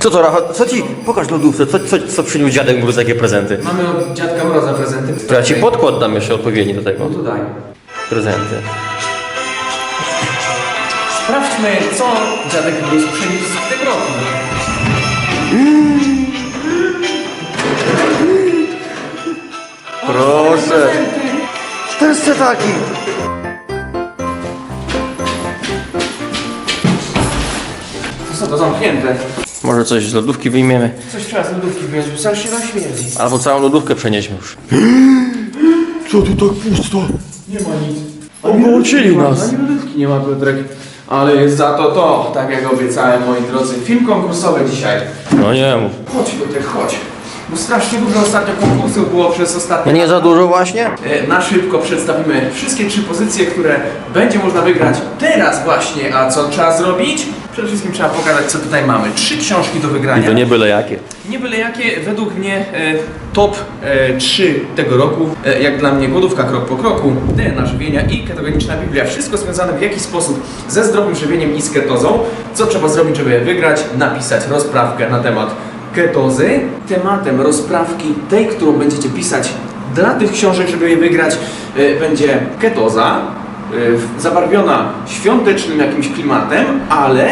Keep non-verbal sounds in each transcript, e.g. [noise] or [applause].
Co to? Co ci? Pokaż lodówce, co, co, co przyniósł dziadek mu za jakie prezenty? Mamy od dziadka Mroza prezenty. To ja ci podkład dam jeszcze odpowiedni do tego. No to daj. Prezenty. Sprawdźmy, co dziadek Mróz przyniósł w tym roku. Proszę. Chcę taki. To co, to zamknięte. Może coś z lodówki wyjmiemy. Coś trzeba z lodówki wyjąć, bo zaraz się nam śmierdzi. Albo całą lodówkę przenieśmy już. Co tu tak pusto? Nie ma nic. Wyłączyli nas. Ani lodówki nie ma, Piotrek. Ale jest za to to, tak jak obiecałem, moi drodzy. Film konkursowy dzisiaj. No nie mów. Chodź, Piotrek, chodź. Bo strasznie dużo ostatnio konkursów było przez ostatnie No nie za dużo właśnie? E, Na szybko przedstawimy wszystkie trzy pozycje, które będzie można wygrać teraz właśnie. A co trzeba zrobić? Przede wszystkim trzeba pokazać, co tutaj mamy. Trzy książki do I wygrania. to nie byle jakie. Nie byle jakie, według mnie e, top e, 3 tego roku, e, jak dla mnie głodówka krok po kroku, DNA żywienia i ketogeniczna Biblia. Wszystko związane w jakiś sposób ze zdrowym żywieniem i z ketozą. Co trzeba zrobić, żeby wygrać? Napisać rozprawkę na temat ketozy. Tematem rozprawki, tej, którą będziecie pisać dla tych książek, żeby je wygrać, e, będzie ketoza, e, zabarwiona świątecznym jakimś klimatem, ale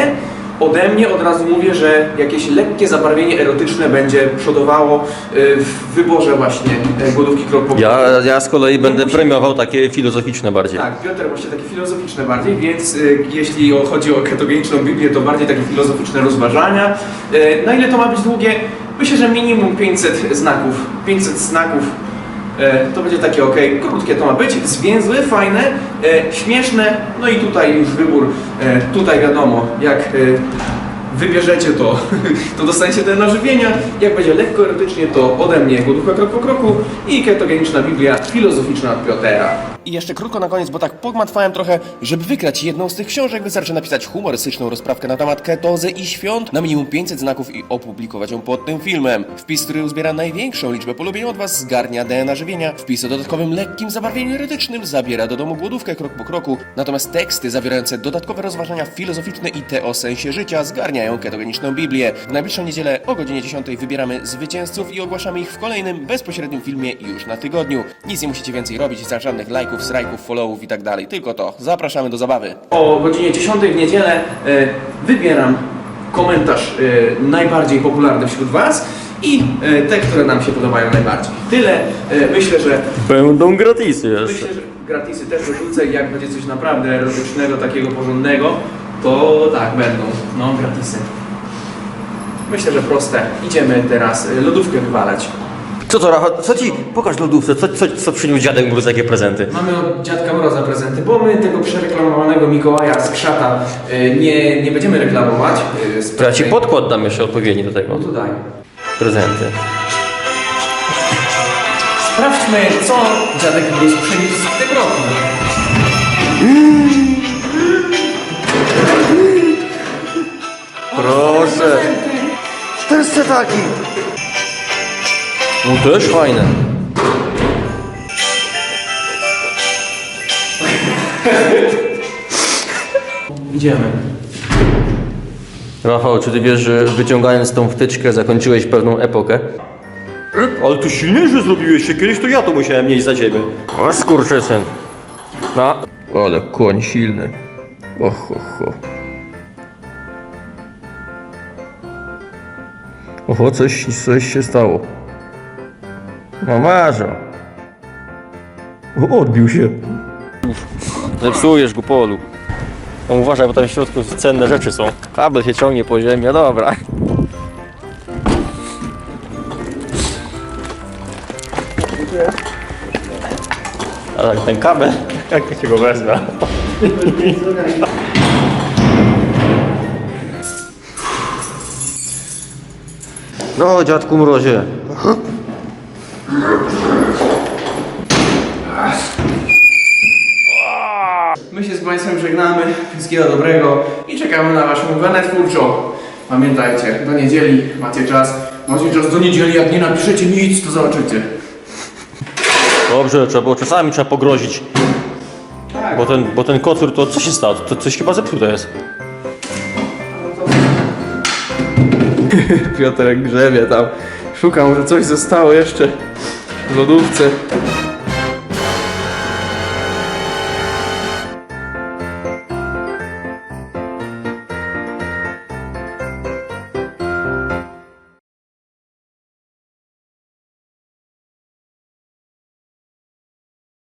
Ode mnie od razu mówię, że jakieś lekkie zabarwienie erotyczne będzie przodowało y, w wyborze właśnie e, głodówki krok po. Ja, ja z kolei będę premiował takie filozoficzne bardziej. Tak, Piotr właśnie takie filozoficzne bardziej, więc y, jeśli chodzi o ketogeniczną Biblię, to bardziej takie filozoficzne rozważania. Y, na ile to ma być długie? Myślę, że minimum 500 znaków. 500 znaków to będzie takie ok, krótkie to ma być, zwięzłe, fajne, y, śmieszne, no i tutaj już wybór, y, tutaj wiadomo, jak wybierzecie to, [laughs] to dostaniecie te nażywienia. Jak będzie lekko erotycznie, to ode mnie głodówka krok po kroku i ketogeniczna Biblia filozoficzna Piotera. I jeszcze krótko na koniec, bo tak pogmatwałem trochę, żeby wygrać jedną z tych książek, wystarczy napisać humorystyczną rozprawkę na temat ketozy i świąt na minimum 500 znaków i opublikować ją pod tym filmem. Wpis, który uzbiera największą liczbę polubień od Was, zgarnia DNA żywienia. Wpis o dodatkowym lekkim zabarwieniu erotycznym zabiera do domu głodówkę krok po kroku, natomiast teksty zawierające dodatkowe rozważania filozoficzne i te o sensie życia zgarniają ketogeniczną Biblię. W najbliższą niedzielę o godzinie 10 wybieramy zwycięzców i ogłaszamy ich w kolejnym bezpośrednim filmie już na tygodniu. Nic nie musicie więcej robić, za żadnych lajków, strajków, followów i tak dalej, tylko to. Zapraszamy do zabawy. O godzinie 10 w niedzielę e, wybieram komentarz e, najbardziej popularny wśród Was i e, te, które nam się podobają najbardziej. Tyle. E, myślę, że Będą gratisy jeszcze. Myślę, że gratisy też dorzucę i jak będzie coś naprawdę erotycznego, takiego porządnego, to tak, będą. No, gratisy. Myślę, że proste. Idziemy teraz y, lodówkę wywalać. Co to, Rafał? Co ci? Pokaż lodówce, co, co, co przyniósł dziadek mu za jakie prezenty. Mamy od dziadka Mroza prezenty, bo my tego przereklamowanego Mikołaja z krzata y, nie, nie będziemy reklamować. y, z To ja ci podkład dam jeszcze odpowiedni do tego. No to daj. Prezenty. Sprawdźmy, co dziadek Mróz przyniósł w tym roku. Proszę. Też chcę taki. No też fajne. Idziemy. Rafał, czy ty wiesz, że wyciągając tą wtyczkę zakończyłeś pewną epokę? Ale ty silniejsze zrobiłeś się, kiedyś to ja to musiałem nieść za ciebie. O skurczysyn. No. Ale koń silny. Och, och, och. Oho, coś, coś się stało. No marzo. O, odbił się. Zepsujesz go polu. No uważaj, bo tam w środku cenne rzeczy są. Kabel się ciągnie po ziemi, dobra. A tak ten kabel, jak się go wezmę? No, dziadku mrozie. My się z Państwem żegnamy. Wszystkiego dobrego i czekamy na Waszą wenę twórczą. Pamiętajcie, do niedzieli macie czas. Macie czas do niedzieli, jak nie napiszecie nic, to zobaczycie. Dobrze, trzeba było czasami trzeba pogrozić. Tak. Bo ten, bo ten kocur to co się stało? To coś chyba zepsute jest. [laughs] Piotrek grzebie tam. Szukam, może coś zostało jeszcze w lodówce.